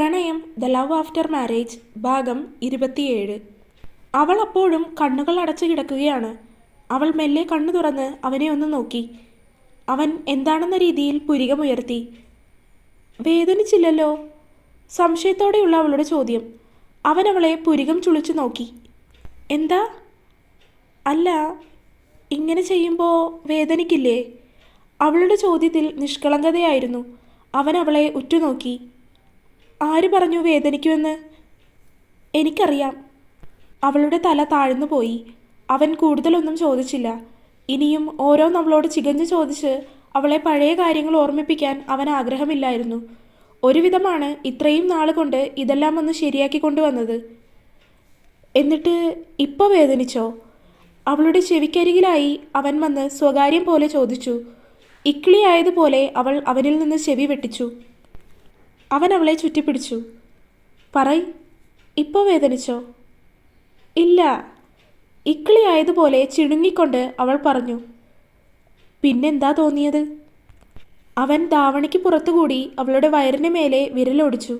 പ്രണയം the love after marriage ഭാഗം ഇരുപത്തിയേഴ്. അവൾ അപ്പോഴും കണ്ണുകൾ അടച്ചു കിടക്കുകയാണ്. അവൾ മെല്ലെ കണ്ണു തുറന്ന് അവനെ ഒന്ന് നോക്കി. അവൻ എന്താണെന്ന രീതിയിൽ പുരികമുയർത്തി. വേദനിച്ചില്ലല്ലോ? സംശയത്തോടെയുള്ള അവളുടെ ചോദ്യം. അവൻ അവളെ പുരികം ചുളിച്ചു നോക്കി. എന്താ? അല്ല ഇങ്ങനെ ചെയ്യുമ്പോൾ വേദനിക്കില്ലേ? അവളുടെ ചോദ്യത്തിൽ നിഷ്കളങ്കതയായിരുന്നു. അവൻ അവളെ ഉറ്റുനോക്കി. ആര് പറഞ്ഞു വേദനിക്കുമെന്ന്? എനിക്കറിയാം. അവളുടെ തല താഴ്ന്നു പോയി. അവൻ കൂടുതലൊന്നും ചോദിച്ചില്ല. ഇനിയും ഓരോ നമ്മളോട് ചികഞ്ഞു ചോദിച്ച് അവളെ പഴയ കാര്യങ്ങൾ ഓർമ്മിപ്പിക്കാൻ അവൻ ആഗ്രഹമില്ലായിരുന്നു. ഒരുവിധമാണ് ഇത്രയും നാൾ കൊണ്ട് ഇതെല്ലാം ഒന്ന് ശരിയാക്കി കൊണ്ടുവന്നത്. എന്നിട്ട് ഇപ്പോൾ വേദനിച്ചോ? അവളുടെ ചെവിക്കരികിലായി അവൻ വന്ന് സ്വകാര്യം പോലെ ചോദിച്ചു. ഇക്കിളിയായതുപോലെ അവൾ അവനിൽ നിന്ന് ചെവി വെട്ടിച്ചു. അവൻ അവളെ ചുറ്റിപ്പിടിച്ചു. പറയ് ഇപ്പോൾ വേദനിച്ചോ? ഇല്ല. ഇക്കിളിയായതുപോലെ ചിണുങ്ങിക്കൊണ്ട് അവൾ പറഞ്ഞു. പിന്നെന്താ തോന്നിയത്? അവൻ ധാവണിക്ക് പുറത്തുകൂടി അവളുടെ വയറിന് മേലെ വിരലൊടിച്ചു.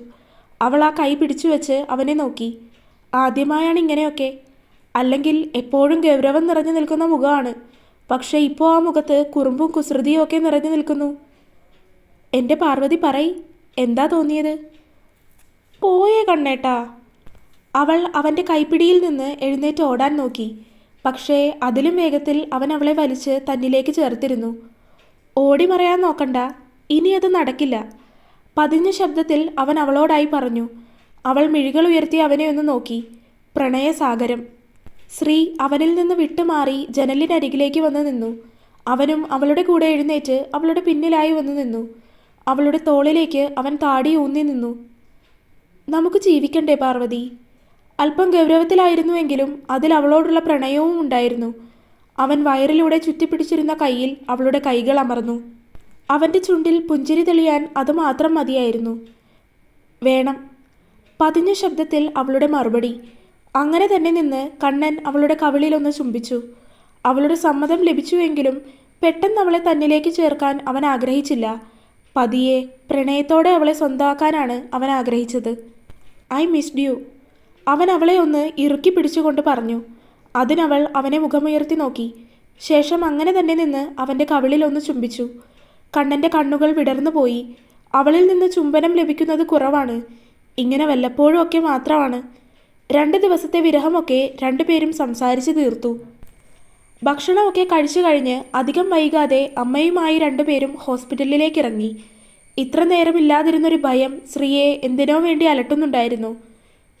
അവൾ ആ കൈ പിടിച്ചു വെച്ച് അവനെ നോക്കി. ആദ്യമായാണ് ഇങ്ങനെയൊക്കെ. അല്ലെങ്കിൽ എപ്പോഴും ഗൗരവം നിറഞ്ഞു നിൽക്കുന്ന മുഖമാണ്. പക്ഷേ ഇപ്പോൾ ആ മുഖത്ത് കുറുമ്പും കുസൃതിയും ഒക്കെ നിറഞ്ഞു നിൽക്കുന്നു. എന്റെ പാർവതി പറയ് എന്താ തോന്നിയത്? പോയേ കണ്ണേട്ടാ. അവൾ അവന്റെ കൈപ്പിടിയിൽ നിന്ന് എഴുന്നേറ്റ് ഓടാൻ നോക്കി. പക്ഷേ അതിലും വേഗത്തിൽ അവൻ അവളെ വലിച്ച് തന്നിലേക്ക് ചേർത്തിരുന്നു. ഓടി മറയാൻ നോക്കണ്ട. ഇനി അത് നടക്കില്ല. പതിഞ്ഞ ശബ്ദത്തിൽ അവൻ അവളോടായി പറഞ്ഞു. അവൾ മിഴികൾ ഉയർത്തി അവനെ ഒന്ന് നോക്കി. പ്രണയസാഗരം ശ്രീ അവനിൽ നിന്ന് വിട്ടുമാറി ജനലിനരികിലേക്ക് വന്നു നിന്നു. അവനും അവളുടെ കൂടെ എഴുന്നേറ്റ് അവളുടെ പിന്നിലായി വന്നു നിന്നു. അവളുടെ തോളിലേക്ക് അവൻ താടി ഊന്നി നിന്നു. നമുക്ക് ജീവിക്കണ്ടേ പാർവതി? അല്പം ഗൗരവത്തിലായിരുന്നുവെങ്കിലും അതിൽ അവളോടുള്ള പ്രണയവും ഉണ്ടായിരുന്നു. അവൻ വയറിലൂടെ ചുറ്റിപ്പിടിച്ചിരുന്ന കയ്യിൽ അവളുടെ കൈകൾ അമർന്നു. അവന്റെ ചുണ്ടിൽ പുഞ്ചിരി തെളിയാൻ അത് മാത്രം മതിയായിരുന്നു. വേണം. പതിഞ്ഞ ശബ്ദത്തിൽ അവളുടെ മറുപടി. അങ്ങനെ തന്നെ നിന്ന് കണ്ണൻ അവളുടെ കവിളിലൊന്ന് ചുംബിച്ചു. അവളുടെ സമ്മതം ലഭിച്ചുവെങ്കിലും പെട്ടെന്ന് അവളെ തന്നിലേക്ക് ചേർക്കാൻ അവൻ ആഗ്രഹിച്ചില്ല. പതിയെ പ്രണയത്തോടെ അവളെ സ്വന്തമാക്കാനാണ് അവൻ ആഗ്രഹിച്ചത്. I missed you. അവൻ അവളെ ഒന്ന് ഇറുക്കി പിടിച്ചുകൊണ്ട് പറഞ്ഞു. അതിനവൾ അവനെ മുഖമുയർത്തി നോക്കി. ശേഷം അങ്ങനെ തന്നെ നിന്ന് അവന്റെ കവിളിൽ ഒന്ന് ചുംബിച്ചു. കണ്ണന്റെ കണ്ണുകൾ വിടർന്നു പോയി. അവളിൽ നിന്ന് ചുംബനം ലഭിക്കുന്നത് കുറവാണ്. ഇങ്ങനെ വല്ലപ്പോഴും ഒക്കെ മാത്രമാണ്. രണ്ട് ദിവസത്തെ വിരഹമൊക്കെ രണ്ടുപേരും സംസാരിച്ചു തീർത്തു. ഭക്ഷണമൊക്കെ കഴിച്ചു കഴിഞ്ഞ് അധികം വൈകാതെ അമ്മയുമായി രണ്ടുപേരും ഹോസ്പിറ്റലിലേക്ക് ഇറങ്ങി ഇത്ര നേരമില്ലാതിരുന്നൊരു ഭയം ശ്രീയെ എന്തിനോ വേണ്ടി അലട്ടുന്നുണ്ടായിരുന്നു.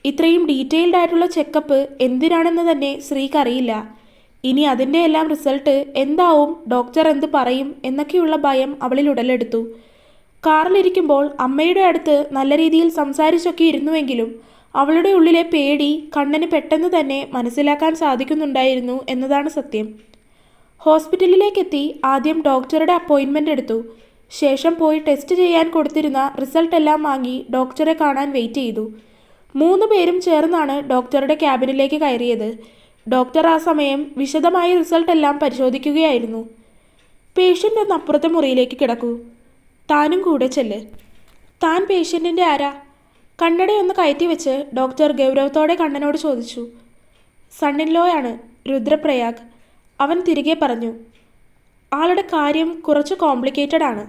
ഇത്രയും ഡീറ്റെയിൽഡ് ആയിട്ടുള്ള ചെക്കപ്പ് എന്തിനാണെന്ന് തന്നെ ശ്രീക്കറിയില്ല ഇനി അതിന്റെ എല്ലാം റിസൾട്ട് എന്താവും ഡോക്ടർ എന്ത് പറയും എന്നൊക്കെയുള്ള ഭയം അവളിൽ ഉടലെടുത്തു. കാറിലിരിക്കുമ്പോൾ അമ്മയുടെ അടുത്ത് നല്ല രീതിയിൽ സംസാരിച്ചൊക്കെ ഇരുന്നുവെങ്കിലും അവളുടെ ഉള്ളിലെ പേടി കണ്ണന് പെട്ടെന്ന് തന്നെ മനസ്സിലാക്കാൻ സാധിക്കുന്നുണ്ടായിരുന്നു എന്നതാണ് സത്യം. ഹോസ്പിറ്റലിലേക്കെത്തി ആദ്യം ഡോക്ടറുടെ അപ്പോയിൻമെന്റ് എടുത്തു. ശേഷം പോയി ടെസ്റ്റ് ചെയ്യാൻ കൊടുത്തിരുന്ന റിസൾട്ട് എല്ലാം വാങ്ങി ഡോക്ടറെ കാണാൻ വെയിറ്റ് ചെയ്തു. മൂന്ന് പേരും ചേർന്നാണ് ഡോക്ടറുടെ ക്യാബിനിലേക്ക് കയറിയത്. ഡോക്ടർ ആ സമയം വിശദമായ റിസൾട്ട് എല്ലാം പരിശോധിക്കുകയായിരുന്നു. പേഷ്യന്റ് ഒന്ന് അപ്പുറത്തെ മുറിയിലേക്ക് കിടക്കൂ. താനും കൂടെ ചെല്ല്. താൻ പേഷ്യന്റിന്റെ ആരാ? കണ്ണടയൊന്ന് കയറ്റി വെച്ച് ഡോക്ടർ ഗൗരവത്തോടെ കണ്ണനോട് ചോദിച്ചു. സണ്ണിൻലോയാണ് രുദ്രപ്രയാഗ്. അവൻ തിരികെ പറഞ്ഞു ആളുടെ കാര്യം കുറച്ച് കോംപ്ലിക്കേറ്റഡ് ആണ്.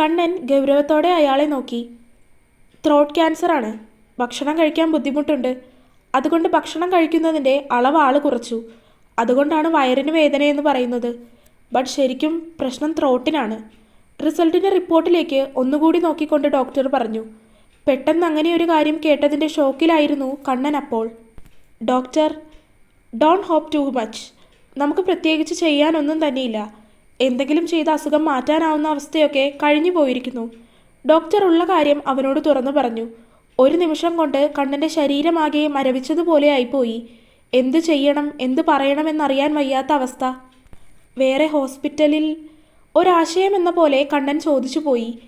കണ്ണൻ ഗൗരവത്തോടെ അയാളെ നോക്കി. ത്രോട്ട് ക്യാൻസറാണ് ഭക്ഷണം കഴിക്കാൻ ബുദ്ധിമുട്ടുണ്ട്. അതുകൊണ്ട് ഭക്ഷണം കഴിക്കുന്നതിന്റെ അളവ് ആൾ കുറച്ചു. അതുകൊണ്ടാണ് വയറിന് വേദനയെന്ന് പറയുന്നത്. ബട്ട് ശരിക്കും പ്രശ്നം ത്രോട്ടിനാണ് റിസൾട്ടിന്റെ റിപ്പോർട്ടിലേക്ക് ഒന്നുകൂടി നോക്കിക്കൊണ്ട് ഡോക്ടർ പറഞ്ഞു പെട്ടെന്ന് അങ്ങനെ ഒരു കാര്യം കേട്ടതിന്റെ ഷോക്കിലായിരുന്നു കണ്ണൻ അപ്പോൾ. Doctor don hope too much നമുക്ക് പ്രത്യേകിച്ച് ചെയ്യാനൊന്നും തന്നെയില്ല. എന്തെങ്കിലും ചെയ്ത് അസുഖം മാറ്റാനാവുന്ന അവസ്ഥയൊക്കെ കഴിഞ്ഞു പോയിരിക്കുന്നു. ഡോക്ടർ ഉള്ള കാര്യം അവനോട് തുറന്നു പറഞ്ഞു. ഒരു നിമിഷം കൊണ്ട് കണ്ണന്റെ ശരീരമാകെ മരവിച്ചതുപോലെ ആയിപ്പോയി. എന്തു ചെയ്യണം എന്തു പറയണമെന്നറിയാൻ വയ്യാത്ത അവസ്ഥ. വേറെ ഹോസ്പിറ്റലിൽ ഒരാശയം എന്ന പോലെ കണ്ണൻ ചോദിച്ചു പോയി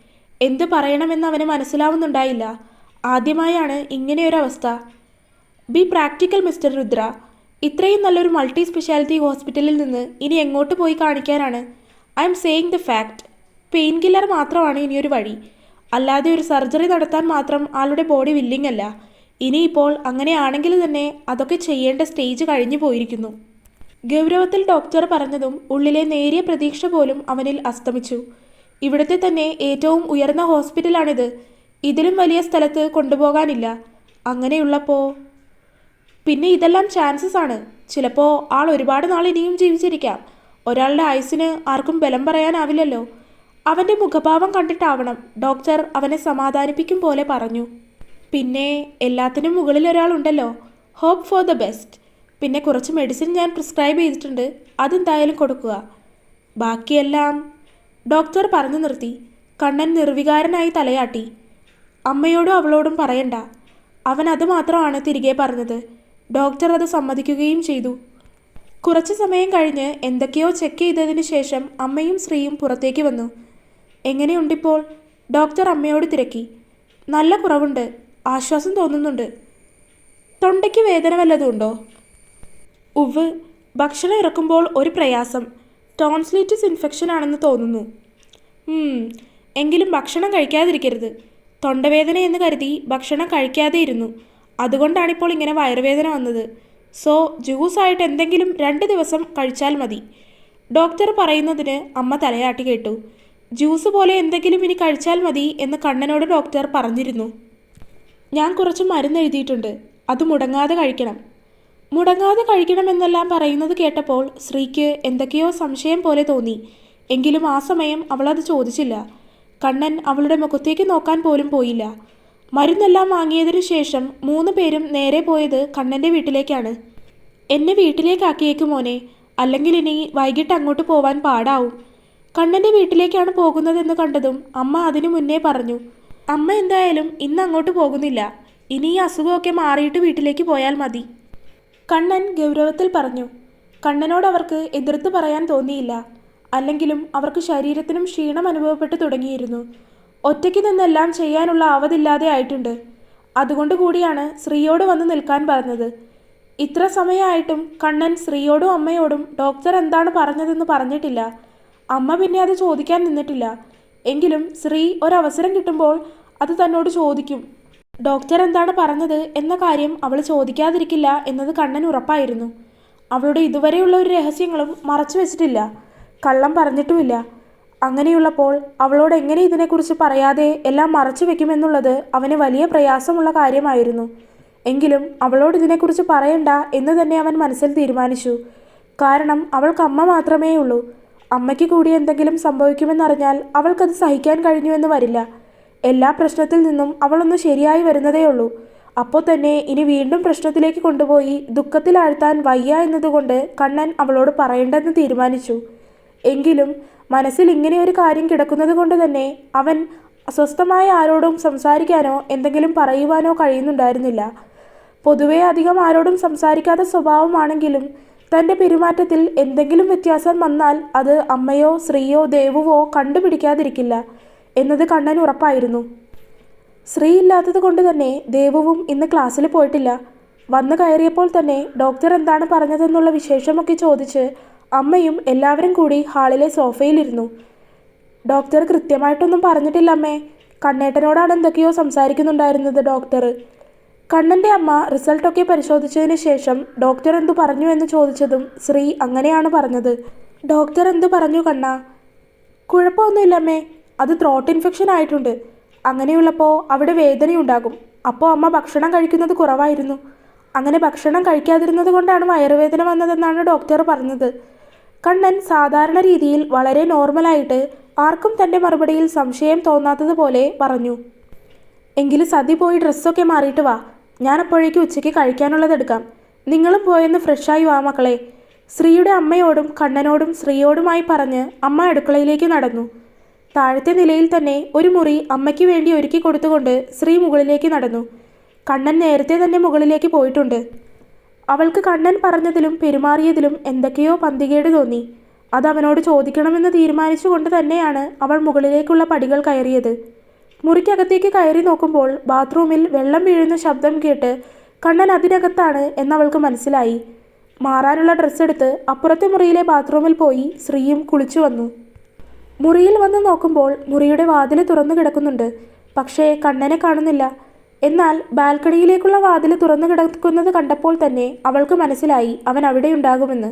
എന്ത് പറയണമെന്ന് അവന് മനസ്സിലാവുന്നുണ്ടായില്ല. ആദ്യമായാണ് ഇങ്ങനെയൊരവസ്ഥ. ബി പ്രാക്ടിക്കൽ മിസ്റ്റർ രുദ്ര ഇത്രയും നല്ലൊരു മൾട്ടി സ്പെഷ്യാലിറ്റി ഹോസ്പിറ്റലിൽ നിന്ന് ഇനി എങ്ങോട്ട് പോയി കാണിക്കാനാണ്? I'm saying the fact. Pain killer മാത്രമാണ് ഇനിയൊരു വഴി. അല്ലാതെ ഒരു സർജറി നടത്താൻ മാത്രം ആളുടെ ബോഡി വില്ലിംഗ് അല്ല. ഇനിയിപ്പോൾ അങ്ങനെയാണെങ്കിൽ തന്നെ അതൊക്കെ ചെയ്യേണ്ട സ്റ്റേജ് കഴിഞ്ഞു പോയിരിക്കുന്നു. ഗൗരവത്തിൽ ഡോക്ടർ പറഞ്ഞതും ഉള്ളിലെ നേരിയ പ്രതീക്ഷ പോലും അവനിൽ അസ്തമിച്ചു. ഇവിടുത്തെ തന്നെ ഏറ്റവും ഉയർന്ന ഹോസ്പിറ്റലാണിത്. ഇതിലും വലിയ സ്ഥലത്ത് കൊണ്ടുപോകാനില്ല. അങ്ങനെയുള്ളപ്പോൾ പിന്നെ ഇതെല്ലാം ചാൻസസ് ആണ്. ചിലപ്പോൾ ആൾ ഒരുപാട് നാൾ ഇനിയും ജീവിച്ചിരിക്കാം. ഒരാളുടെ ആയുസ്സിന് ആർക്കും ബലം പറയാനാവില്ലല്ലോ. അവന്റെ മുഖഭാവം കണ്ടിട്ടാവണം ഡോക്ടർ അവനെ സമാധാനിപ്പിക്കും പോലെ പറഞ്ഞു. പിന്നെ എല്ലാത്തിനും മുകളിൽ ഒരാളുണ്ടല്ലോ ഹോപ്പ് ഫോർ ദ ബെസ്റ്റ് പിന്നെ കുറച്ച് മെഡിസിൻ ഞാൻ പ്രിസ്ക്രൈബ് ചെയ്തിട്ടുണ്ട്. അതെന്തായാലും കൊടുക്കുക. ബാക്കിയെല്ലാം ഡോക്ടർ പറഞ്ഞു നിർത്തി. കണ്ണൻ നിർവികാരനായി തലയാട്ടി. അമ്മയോടും അവളോടും പറയണ്ട. അവൻ അത് മാത്രമാണ് തിരികെ പറഞ്ഞത്. ഡോക്ടർ അത് സമ്മതിക്കുകയും ചെയ്തു. കുറച്ചു സമയം കഴിഞ്ഞ് എന്തൊക്കെയോ ചെക്ക് ചെയ്തതിന് ശേഷം അമ്മയും ശ്രീയും പുറത്തേക്ക് വന്നു. എങ്ങനെയുണ്ടിപ്പോൾ? ഡോക്ടർ അമ്മയോട് തിരക്കി. നല്ല കുറവുണ്ട്. ആശ്വാസം തോന്നുന്നുണ്ട്. തൊണ്ടയ്ക്ക് വേദന വല്ലതും ഉണ്ടോ ഉവ് ഭക്ഷണം ഇറക്കുമ്പോൾ ഒരു പ്രയാസം. ടോൺസ്ലിറ്റിസ് ഇൻഫെക്ഷൻ ആണെന്ന് തോന്നുന്നു. എങ്കിലും ഭക്ഷണം കഴിക്കാതിരിക്കരുത്. തൊണ്ടവേദന എന്ന് കരുതി ഭക്ഷണം കഴിക്കാതെ ഇരുന്നു. അതുകൊണ്ടാണിപ്പോൾ ഇങ്ങനെ വയറുവേദന വന്നത്. സോ ജ്യൂസായിട്ട് എന്തെങ്കിലും രണ്ട് ദിവസം കഴിച്ചാൽ മതി. ഡോക്ടർ പറയുന്നതിന് അമ്മ തലയാട്ടി കേട്ടു. ജ്യൂസ് പോലെ എന്തെങ്കിലും ഇനി കഴിച്ചാൽ മതി എന്ന് കണ്ണനോട് ഡോക്ടർ പറഞ്ഞിരുന്നു. ഞാൻ കുറച്ച് മരുന്ന് എഴുതിയിട്ടുണ്ട് അത് മുടങ്ങാതെ കഴിക്കണം. മുടങ്ങാതെ കഴിക്കണമെന്നെല്ലാം പറയുന്നത് കേട്ടപ്പോൾ ശ്രീക്ക് എന്തൊക്കെയോ സംശയം പോലെ തോന്നി. എങ്കിലും ആ സമയം അവളത് ചോദിച്ചില്ല. കണ്ണൻ അവളുടെ മുഖത്തേക്ക് നോക്കാൻ പോലും പോയില്ല. മരുന്നെല്ലാം വാങ്ങിയതിനു ശേഷം മൂന്ന് പേരും നേരെ പോയത് കണ്ണന്റെ വീട്ടിലേക്കാണ്. എന്നെ വീട്ടിലേക്കാക്കിയേക്ക് മോനെ. അല്ലെങ്കിൽ ഇനി വൈകിട്ട് അങ്ങോട്ട് പോവാൻ പാടാവും. കണ്ണന്റെ വീട്ടിലേക്കാണ് പോകുന്നതെന്ന് കണ്ടതും അമ്മ അതിനു മുന്നേ പറഞ്ഞു അമ്മ എന്തായാലും ഇന്ന് അങ്ങോട്ട് പോകുന്നില്ല. ഇനി ഈ അസുഖമൊക്കെ മാറിയിട്ട് വീട്ടിലേക്ക് പോയാൽ മതി. കണ്ണൻ ഗൗരവത്തിൽ പറഞ്ഞു കണ്ണനോട് അവർക്ക് എതിർത്ത് പറയാൻ തോന്നിയില്ല. അല്ലെങ്കിലും അവർക്ക് ശരീരത്തിനും ക്ഷീണം അനുഭവപ്പെട്ടു തുടങ്ങിയിരുന്നു. ഒറ്റയ്ക്ക് നിന്നെല്ലാം ചെയ്യാനുള്ള ആവതില്ലാതെ ആയിട്ടുണ്ട്. അതുകൊണ്ട് കൂടിയാണ് ശ്രീയോട് വന്ന് നിൽക്കാൻ പറഞ്ഞത്. ഇത്ര സമയമായിട്ടും കണ്ണൻ ശ്രീയോടും അമ്മയോടും ഡോക്ടർ എന്താണ് പറഞ്ഞതെന്ന് പറഞ്ഞിട്ടില്ല. അമ്മ പിന്നെ അത് ചോദിക്കാൻ നിന്നിട്ടില്ല. എങ്കിലും ശ്രീ ഒരവസരം കിട്ടുമ്പോൾ അത് തന്നോട് ചോദിക്കും. ഡോക്ടർ എന്താണ് പറഞ്ഞത് എന്ന കാര്യം അവൾ ചോദിക്കാതിരിക്കില്ല എന്നത് കണ്ണൻ ഉറപ്പായിരുന്നു. അവളുടെ ഇതുവരെയുള്ള ഒരു രഹസ്യങ്ങളും മറച്ചു വെച്ചിട്ടില്ല. കള്ളം പറഞ്ഞിട്ടുമില്ല. അങ്ങനെയുള്ളപ്പോൾ അവളോട് എങ്ങനെ ഇതിനെക്കുറിച്ച് പറയാതെ എല്ലാം മറച്ചു വെക്കുമെന്നുള്ളത് അവന് വലിയ പ്രയാസമുള്ള കാര്യമായിരുന്നു. എങ്കിലും അവളോട് ഇതിനെക്കുറിച്ച് പറയണ്ട എന്ന് തന്നെ അവൻ മനസ്സിൽ തീരുമാനിച്ചു. കാരണം അവൾക്ക് അമ്മ മാത്രമേ ഉള്ളൂ അമ്മയ്ക്ക് കൂടി എന്തെങ്കിലും സംഭവിക്കുമെന്നറിഞ്ഞാൽ അവൾക്കത് സഹിക്കാൻ കഴിഞ്ഞുവെന്ന് വരില്ല. എല്ലാ പ്രശ്നത്തിൽ നിന്നും അവളൊന്ന് ശരിയായി വരുന്നതേ ഉള്ളൂ അപ്പോൾ തന്നെ ഇനി വീണ്ടും പ്രശ്നത്തിലേക്ക് കൊണ്ടുപോയി ദുഃഖത്തിലാഴ്ത്താൻ വയ്യ എന്നതുകൊണ്ട് കണ്ണൻ അവളോട് പറയേണ്ടെന്ന് തീരുമാനിച്ചു. എങ്കിലും മനസ്സിൽ ഇങ്ങനെ ഒരു കാര്യം കിടക്കുന്നത് കൊണ്ട് തന്നെ അവൻ അസ്വസ്ഥമായ ആരോടും സംസാരിക്കാനോ എന്തെങ്കിലും പറയുവാനോ കഴിയുന്നുണ്ടായിരുന്നില്ല. പൊതുവേ അധികം ആരോടും സംസാരിക്കാത്ത സ്വഭാവമാണെങ്കിലും തന്റെ പെരുമാറ്റത്തിൽ എന്തെങ്കിലും വ്യത്യാസം വന്നാൽ അത് അമ്മയോ ശ്രീയോ ദേവുവോ കണ്ടുപിടിക്കാതിരിക്കില്ല. എന്നത് കണ്ണൻ ഉറപ്പായിരുന്നു. ശ്രീ ഇല്ലാത്തത് കൊണ്ട് തന്നെ ദേവവും ഇന്ന് ക്ലാസ്സിൽ പോയിട്ടില്ല. വന്നു കയറിയപ്പോൾ തന്നെ ഡോക്ടർ എന്താണ് പറഞ്ഞതെന്നുള്ള വിശേഷമൊക്കെ ചോദിച്ച് അമ്മയും എല്ലാവരും കൂടി ഹാളിലെ സോഫയിലിരുന്നു. ഡോക്ടർ കൃത്യമായിട്ടൊന്നും പറഞ്ഞിട്ടില്ല അമ്മേ. കണ്ണേട്ടനോടാണ് എന്തൊക്കെയോ സംസാരിക്കുന്നുണ്ടായിരുന്നത് ഡോക്ടർ. കണ്ണന്റെ അമ്മ റിസൾട്ടൊക്കെ പരിശോധിച്ചതിന് ശേഷം ഡോക്ടർ എന്തു പറഞ്ഞു എന്ന് ചോദിച്ചതും ശ്രീ അങ്ങനെയാണ് പറഞ്ഞത്. ഡോക്ടർ എന്തു പറഞ്ഞു കണ്ണ? കുഴപ്പമൊന്നുമില്ല അമ്മേ. അത് ത്രോട്ട് ഇൻഫെക്ഷൻ ആയിട്ടുണ്ട്. അങ്ങനെയുള്ളപ്പോൾ അവിടെ വേദനയുണ്ടാകും. അപ്പോൾ അമ്മ ഭക്ഷണം കഴിക്കുന്നത് കുറവായിരുന്നു. അങ്ങനെ ഭക്ഷണം കഴിക്കാതിരുന്നത് കൊണ്ടാണ് വയറുവേദന വന്നതെന്നാണ് ഡോക്ടർ പറഞ്ഞത്. കണ്ണൻ സാധാരണ രീതിയിൽ വളരെ നോർമലായിട്ട് ആർക്കും തന്റെ മറുപടിയിൽ സംശയം തോന്നാത്തതുപോലെ പറഞ്ഞു. എങ്കിലും സതി പോയി ഡ്രസ്സൊക്കെ മാറിയിട്ട് വാ. ഞാൻ അപ്പോഴേക്കും ഉച്ചയ്ക്ക് കഴിക്കാനുള്ളത് എടുക്കാം. നിങ്ങളും പോയെന്ന് ഫ്രഷായി വാ മക്കളെ. ശ്രീയുടെ അമ്മയോടും കണ്ണനോടും ശ്രീയോടുമായി പറഞ്ഞ് അമ്മ അടുക്കളയിലേക്ക് നടന്നു. താഴത്തെ നിലയിൽ തന്നെ ഒരു മുറി അമ്മയ്ക്ക് വേണ്ടി ഒരുക്കി കൊടുത്തുകൊണ്ട് ശ്രീ മുകളിലേക്ക് നടന്നു. കണ്ണൻ നേരത്തെ തന്നെ മുകളിലേക്ക് പോയിട്ടുണ്ട്. അവൾക്ക് കണ്ണൻ പറഞ്ഞതിലും പെരുമാറിയതിലും എന്തൊക്കെയോ പന്തികേട് തോന്നി. അത് അവനോട് ചോദിക്കണമെന്ന് തീരുമാനിച്ചുകൊണ്ട് തന്നെയാണ് അവൾ മുകളിലേക്കുള്ള പടികൾ കയറിയത്. മുറിക്കകത്തേക്ക് കയറി നോക്കുമ്പോൾ ബാത്റൂമിൽ വെള്ളം വീഴുന്ന ശബ്ദം കേട്ട് കണ്ണൻ അതിനകത്താണ് എന്നവൾക്ക് മനസ്സിലായി. മാറാനുള്ള ഡ്രസ്സ് എടുത്ത് അപ്പുറത്തെ മുറിയിലെ ബാത്റൂമിൽ പോയി ശ്രീയും കുളിച്ചു വന്നു. മുറിയിൽ വന്ന് നോക്കുമ്പോൾ മുറിയുടെ വാതിൽ തുറന്നു കിടക്കുന്നുണ്ട്. പക്ഷേ കണ്ണനെ കാണുന്നില്ല. എന്നാൽ ബാൽക്കണിയിലേക്കുള്ള വാതിൽ തുറന്നു കിടക്കുന്നത് കണ്ടപ്പോൾ തന്നെ അവൾക്ക് മനസ്സിലായി അവൻ അവിടെ ഉണ്ടാകുമെന്ന്.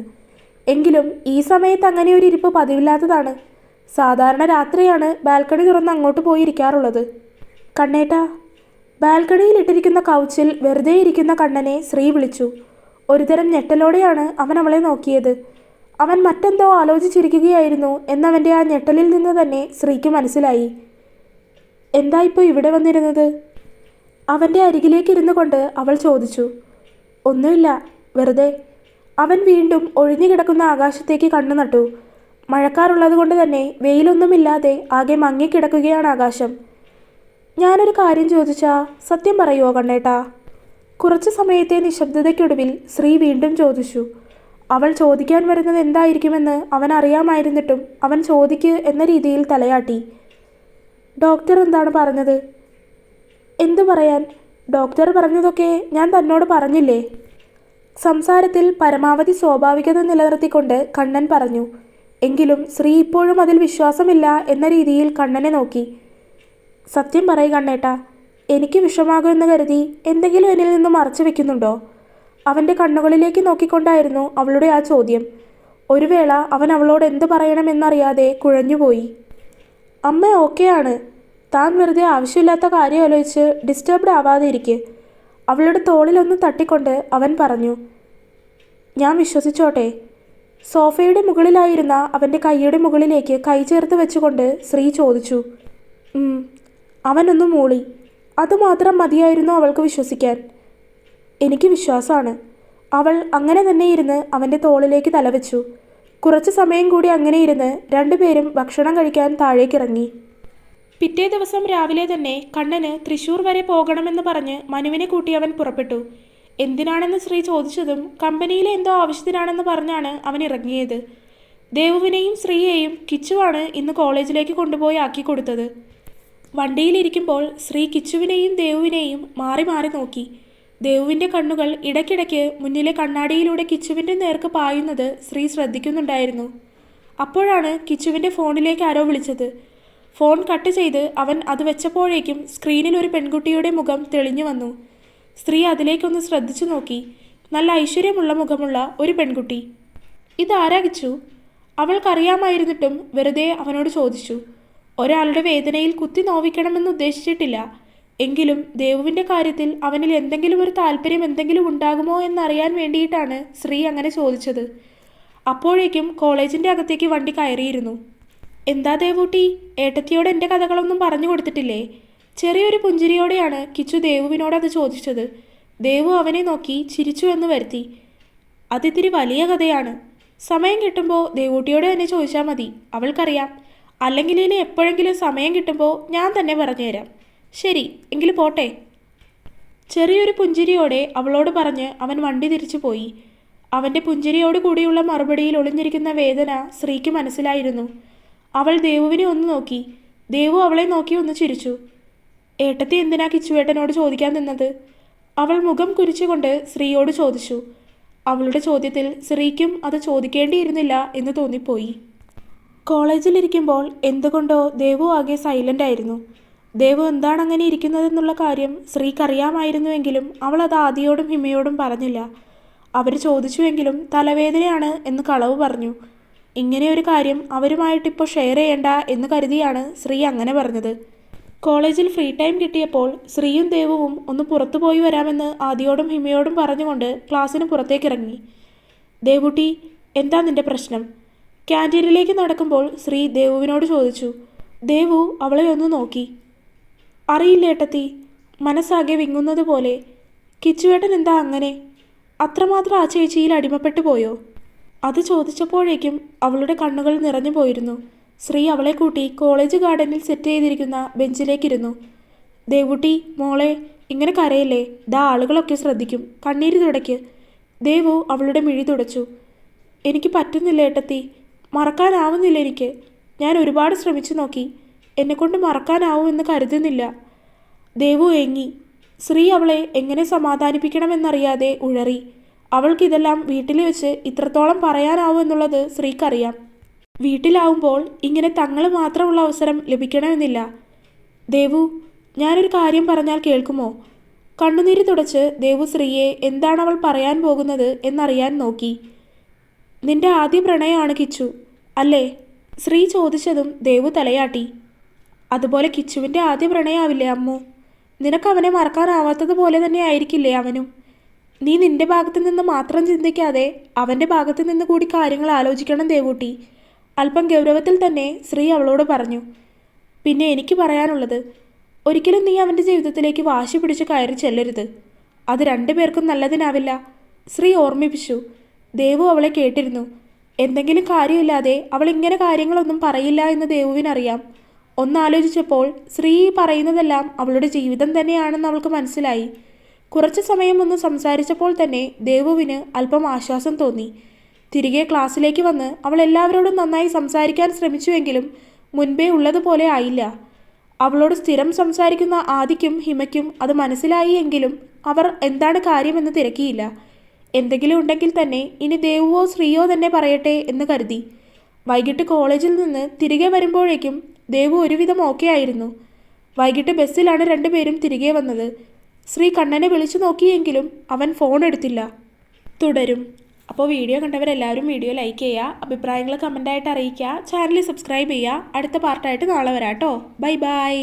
എങ്കിലും ഈ സമയത്ത് അങ്ങനെ ഒരു ഇരിപ്പ് പതിവില്ലാത്തതാണ്. സാധാരണ രാത്രിയാണ് ബാൽക്കണി തുറന്ന് അങ്ങോട്ട് പോയിരിക്കാറുള്ളത്. കണ്ണേട്ട ബാൽക്കണിയിൽ ഇട്ടിരിക്കുന്ന കൗച്ചിൽ വെറുതെ ഇരിക്കുന്ന കണ്ണനെ ശ്രീ വിളിച്ചു. ഒരുതരം ഞെട്ടലോടെയാണ് അവൻ അവളെ നോക്കിയത്. അവൻ മറ്റെന്തോ ആലോചിച്ചിരിക്കുകയായിരുന്നു എന്നവന്റെ ആ ഞെട്ടലിൽ നിന്ന് തന്നെ ശ്രീക്ക് മനസ്സിലായി. എന്താ ഇപ്പോൾ ഇവിടെ വന്നിരുന്നത്? അവന്റെ അരികിലേക്ക് ഇരുന്നു കൊണ്ട് അവൾ ചോദിച്ചു. ഒന്നുമില്ല വെറുതെ. അവൻ വീണ്ടും ഒഴിഞ്ഞു കിടക്കുന്ന ആകാശത്തേക്ക് കണ്ണു നട്ടു. മഴക്കാറുള്ളത് കൊണ്ട് തന്നെ വെയിലൊന്നുമില്ലാതെ ആകെ മങ്ങിക്കിടക്കുകയാണ് ആകാശം. ഞാനൊരു കാര്യം ചോദിച്ചാ സത്യം പറയുമോ കണ്ണേട്ടാ? കുറച്ച് സമയത്തെ നിശബ്ദതയ്ക്കൊടുവിൽ ശ്രീ വീണ്ടും ചോദിച്ചു. അവൾ ചോദിക്കാൻ വരുന്നത് എന്തായിരിക്കുമെന്ന് അവൻ അറിയാമായിരുന്നിട്ടും അവൻ ചോദിക്ക് എന്ന രീതിയിൽ തലയാട്ടി. ഡോക്ടർ എന്താണ് പറഞ്ഞത്? എന്തു പറയാൻ? ഡോക്ടർ പറഞ്ഞതൊക്കെ ഞാൻ തന്നോട് പറഞ്ഞില്ലേ? സംസാരത്തിൽ പരമാവധി സ്വാഭാവികത നിലനിർത്തിക്കൊണ്ട് കണ്ണൻ പറഞ്ഞു. എങ്കിലും ശ്രീ ഇപ്പോഴും അതിൽ വിശ്വാസമില്ല എന്ന രീതിയിൽ കണ്ണനെ നോക്കി. സത്യം പറയുക കണ്ണേട്ടാ എനിക്ക് വിഷമാകുമെന്ന് കരുതി എന്തെങ്കിലും എന്നിൽ നിന്ന് മറച്ചു വെക്കുന്നുണ്ടോ? അവന്റെ കണ്ണുകളിലേക്ക് നോക്കിക്കൊണ്ടായിരുന്നു അവളുടെ ആ ചോദ്യം. ഒരു വേള അവൻ അവളോട് എന്ത് പറയണമെന്നറിയാതെ കുഴഞ്ഞുപോയി. അമ്മ ഓക്കെയാണ്. താൻ വെറുതെ ആവശ്യമില്ലാത്ത കാര്യം ആലോചിച്ച് ഡിസ്റ്റർബ്ഡ് ആവാതെ ഇരിക്കെ അവളുടെ തോളിലൊന്ന് തട്ടിക്കൊണ്ട് അവൻ പറഞ്ഞു ഞാൻ വിശ്വസിച്ചോട്ടെ. സോഫയുടെ മുകളിലായിരുന്ന അവന്റെ കൈയുടെ മുകളിലേക്ക് കൈ ചേർത്ത് വെച്ചുകൊണ്ട് ശ്രീ ചോദിച്ചു. അവനൊന്ന് മൂളി. അതുമാത്രം മതിയായിരുന്നു അവൾക്ക് വിശ്വസിക്കാൻ. എനിക്ക് വിശ്വാസമാണ്. അവൾ അങ്ങനെ തന്നെ ഇരുന്ന് അവന്റെ തോളിലേക്ക് തലവെച്ചു. കുറച്ച് സമയം കൂടി അങ്ങനെ ഇരുന്ന് രണ്ടുപേരും ഭക്ഷണം കഴിക്കാൻ താഴേക്കിറങ്ങി പിറ്റേ ദിവസം രാവിലെ തന്നെ കണ്ണന് തൃശൂർ വരെ പോകണമെന്ന് പറഞ്ഞ് മനുവിനെ കൂട്ടി അവൻ പുറപ്പെട്ടു. എന്തിനാണെന്ന് ശ്രീ ചോദിച്ചതും കമ്പനിയിലെ എന്തോ ആവശ്യത്തിനാണെന്ന് പറഞ്ഞാണ് അവൻ ഇറങ്ങിയത്. ദേവുവിനെയും ശ്രീയെയും കിച്ചുവാണ് ഇന്ന് കോളേജിലേക്ക് കൊണ്ടുപോയി ആക്കി കൊടുത്തത്. വണ്ടിയിലിരിക്കുമ്പോൾ ശ്രീ കിച്ചുവിനെയും ദേവുവിനെയും മാറി മാറി നോക്കി. ദേവുവിന്റെ കണ്ണുകൾ ഇടയ്ക്കിടയ്ക്ക് മുന്നിലെ കണ്ണാടിയിലൂടെ കിച്ചുവിന്റെ നേർക്ക് പായുന്നത് ശ്രീ ശ്രദ്ധിക്കുന്നുണ്ടായിരുന്നു. അപ്പോഴാണ് കിച്ചുവിന്റെ ഫോണിലേക്ക് ആരോ വിളിച്ചത്. ഫോൺ കട്ട് ചെയ്ത് അവൻ അത് വെച്ചപ്പോഴേക്കും സ്ക്രീനിൽ ഒരു പെൺകുട്ടിയുടെ മുഖം തെളിഞ്ഞു വന്നു. സ്ത്രീ അതിലേക്കൊന്ന് ശ്രദ്ധിച്ചു നോക്കി. നല്ല ഐശ്വര്യമുള്ള മുഖമുള്ള ഒരു പെൺകുട്ടി. ഇതാരാ കിച്ചു? അവൾക്കറിയാമായിരുന്നിട്ടും വെറുതെ അവനോട് ചോദിച്ചു. ഒരാളുടെ വേദനയിൽ കുത്തി നോവിക്കണമെന്ന് ഉദ്ദേശിച്ചിട്ടില്ല. എങ്കിലും ദേവുവിന്റെ കാര്യത്തിൽ അവനിൽ എന്തെങ്കിലും ഒരു താല്പര്യം എന്തെങ്കിലും ഉണ്ടാകുമോ എന്നറിയാൻ വേണ്ടിയിട്ടാണ് ശ്രീ അങ്ങനെ ചോദിച്ചത്. അപ്പോഴേക്കും കോളേജിന്റെ അകത്തേക്ക് വണ്ടി കയറിയിരുന്നു. എന്താ ദേവൂട്ടി? ഏട്ടത്തിയോട് എന്റെ കഥകളൊന്നും പറഞ്ഞു കൊടുത്തിട്ടില്ലേ? ചെറിയൊരു പുഞ്ചിരിയോടെയാണ് കിച്ചു ദേവുവിനോട് അത് ചോദിച്ചത്. ദേവു അവനെ നോക്കി ചിരിച്ചു എന്ന് വരുത്തി. അതിത്തിരി വലിയ കഥയാണ്. സമയം കിട്ടുമ്പോൾ ദേവൂട്ടിയോട് തന്നെ ചോദിച്ചാൽ മതി. അവൾക്കറിയാം. അല്ലെങ്കിൽ ഇനി എപ്പോഴെങ്കിലും സമയം കിട്ടുമ്പോൾ ഞാൻ തന്നെ പറഞ്ഞുതരാം. ശരി എങ്കിൽ പോട്ടെ. ചെറിയൊരു പുഞ്ചിരിയോടെ അവളോട് പറഞ്ഞ് അവൻ വണ്ടി തിരിച്ചു പോയി. അവന്റെ പുഞ്ചിരിയോട് കൂടിയുള്ള മറുപടിയിൽ ഒളിഞ്ഞിരിക്കുന്ന വേദന ശ്രീക്ക് മനസ്സിലായിരുന്നു. അവൾ ദേവുവിനെ ഒന്ന് നോക്കി. ദേവു അവളെ നോക്കി ഒന്ന് ചിരിച്ചു. ഏട്ടത്തി എന്തിനാ കിച്ചുവേട്ടനോട് ചോദിക്കാൻ നിന്നത്? അവൾ മുഖം കുരിച്ചുകൊണ്ട് ശ്രീയോട് ചോദിച്ചു. അവളുടെ ചോദ്യത്തിൽ ശ്രീക്കും അത് ചോദിക്കേണ്ടിയിരുന്നില്ല എന്ന് തോന്നിപ്പോയി. കോളേജിലിരിക്കുമ്പോൾ എന്തുകൊണ്ടോ ദേവു ആകെ സൈലന്റ് ആയിരുന്നു. ദേവു എന്താണ് അങ്ങനെ ഇരിക്കുന്നതെന്നുള്ള കാര്യം ശ്രീക്കറിയാമായിരുന്നുവെങ്കിലും അവൾ അത് ആദിയോടും ഹിമയോടും പറഞ്ഞില്ല. അവർ ചോദിച്ചുവെങ്കിലും തലവേദനയാണ് എന്ന് കളവ് പറഞ്ഞു. ഇങ്ങനെ ഒരു കാര്യം അവരുമായിട്ടിപ്പോൾ ഷെയർ ചെയ്യേണ്ട എന്ന് കരുതിയാണ് ശ്രീ അങ്ങനെ പറഞ്ഞത്. കോളേജിൽ ഫ്രീ ടൈം കിട്ടിയപ്പോൾ ശ്രീയും ദേവവും ഒന്ന് പുറത്തു പോയി വരാമെന്ന് ആദിയോടും ഹിമയോടും പറഞ്ഞുകൊണ്ട് ക്ലാസ്സിന് പുറത്തേക്കിറങ്ങി. ദേവുട്ടി എന്താ നിന്റെ പ്രശ്നം? ക്യാന്റീനിലേക്ക് നടക്കുമ്പോൾ ശ്രീ ദേവുവിനോട് ചോദിച്ചു. ദേവു അവളെ ഒന്ന് നോക്കി. അറിയില്ല ഏട്ടത്തി. മനസ്സാകെ വിങ്ങുന്നത് പോലെ. കിച്ചുവേട്ടൻ എന്താ അങ്ങനെ? അത്രമാത്രം ആ ചേച്ചിയിൽ അടിമപ്പെട്ടു പോയോ? അത് ചോദിച്ചപ്പോഴേക്കും അവളുടെ കണ്ണുകൾ നിറഞ്ഞു പോയിരുന്നു. ശ്രീ അവളെ കൂട്ടി കോളേജ് ഗാർഡനിൽ സെറ്റ് ചെയ്തിരിക്കുന്ന ബെഞ്ചിലേക്കിരുന്നു. ദേവുട്ടി മോളെ ഇങ്ങനെ കരയല്ലേ? ദാ ആളുകളൊക്കെ ശ്രദ്ധിക്കും. കണ്ണീര് തുടയ്ക്ക്. ദേവു അവളുടെ മിഴി തുടച്ചു. എനിക്ക് പറ്റുന്നില്ല ഏട്ടത്തി. മറക്കാനാവുന്നില്ല എനിക്ക്. ഞാൻ ഒരുപാട് ശ്രമിച്ചു നോക്കി. എന്നെക്കൊണ്ട് മറക്കാനാവുമെന്ന് കരുതുന്നില്ല. ദേവു ഏങ്ങി. ശ്രീ അവളെ എങ്ങനെ സമാധാനിപ്പിക്കണമെന്നറിയാതെ ഉഴറി. അവൾക്കിതെല്ലാം വീട്ടിൽ വെച്ച് ഇത്രത്തോളം പറയാനാവും എന്നുള്ളത് ശ്രീക്കറിയാം വീട്ടിലാവുമ്പോൾ ഇങ്ങനെ തങ്ങൾ മാത്രമുള്ള അവസരം ലഭിക്കണമെന്നില്ല. ദേവു ഞാനൊരു കാര്യം പറഞ്ഞാൽ കേൾക്കുമോ? കണ്ണുനീര് തുടച്ച് ദേവു ശ്രീയെ എന്താണ് അവൾ പറയാൻ പോകുന്നത് എന്നറിയാൻ നോക്കി. നിന്റെ ആദ്യ പ്രണയമാണ് കിച്ചു. അല്ലേ? ശ്രീ ചോദിച്ചതും ദേവു തലയാട്ടി. അതുപോലെ കിച്ചുവിന്റെ ആദ്യ പ്രണയാവില്ലേ അമ്മു? നിനക്ക് അവനെ മറക്കാനാവാത്തതുപോലെ തന്നെ ആയിരിക്കില്ലേ അവനും? നീ നിന്റെ ഭാഗത്തു നിന്ന് മാത്രം ചിന്തിക്കാതെ അവന്റെ ഭാഗത്തു നിന്ന് കൂടി കാര്യങ്ങൾ ആലോചിക്കണം ദേവൂട്ടി. അല്പം ഗൗരവത്തിൽ തന്നെ ശ്രീ അവളോട് പറഞ്ഞു. പിന്നെ എനിക്ക് പറയാനുള്ളത് ഒരിക്കലും നീ അവന്റെ ജീവിതത്തിലേക്ക് വാശി പിടിച്ച് കയറി ചെല്ലരുത്. അത് രണ്ടുപേർക്കും നല്ലതിനാവില്ല. ശ്രീ ഓർമ്മിപ്പിച്ചു. ദേവു അവളെ കേട്ടിരുന്നു. എന്തെങ്കിലും കാര്യമില്ലാതെ അവൾ ഇങ്ങനെ കാര്യങ്ങളൊന്നും പറയില്ല എന്ന് ദേവുവിനറിയാം. ഒന്നാലോചിച്ചപ്പോൾ ശ്രീ പറയുന്നതെല്ലാം അവളുടെ ജീവിതം തന്നെയാണെന്ന് അവൾക്ക് മനസ്സിലായി. കുറച്ച് സമയം ഒന്ന് സംസാരിച്ചപ്പോൾ തന്നെ ദേവുവിന് അല്പം ആശ്വാസം തോന്നി. തിരികെ ക്ലാസ്സിലേക്ക് വന്ന് അവൾ എല്ലാവരോടും നന്നായി സംസാരിക്കാൻ ശ്രമിച്ചുവെങ്കിലും മുൻപേ ഉള്ളതുപോലെ ആയില്ല. അവളോട് സ്ഥിരം സംസാരിക്കുന്ന ആദിക്കും ഹിമയ്ക്കും അത് മനസ്സിലായി എങ്കിലും അവർ എന്താണ് കാര്യമെന്ന് തിരക്കിയില്ല. എന്തെങ്കിലും ഉണ്ടെങ്കിൽ തന്നെ ഇനി ദേവുവോ ശ്രീയോ തന്നെ പറയട്ടെ എന്ന് കരുതി. വൈകിട്ട് കോളേജിൽ നിന്ന് തിരികെ വരുമ്പോഴേക്കും ദേവു ഒരുവിധം ഓക്കെ ആയിരുന്നു. വൈകിട്ട് ബസ്സിലാണ് രണ്ടുപേരും തിരികെ വന്നത്. ശ്രീ കണ്ണനെ വിളിച്ചു നോക്കിയെങ്കിലും അവൻ ഫോൺ എടുത്തില്ല. തുടരും. അപ്പോൾ വീഡിയോ കണ്ടവരെല്ലാവരും വീഡിയോ ലൈക്ക് ചെയ്യുക അഭിപ്രായങ്ങൾ കമന്റായിട്ട് അറിയിക്കുക ചാനൽ സബ്സ്ക്രൈബ് ചെയ്യുക. അടുത്ത പാർട്ടായിട്ട് നാളെ വരാം കേട്ടോ ബൈ ബൈ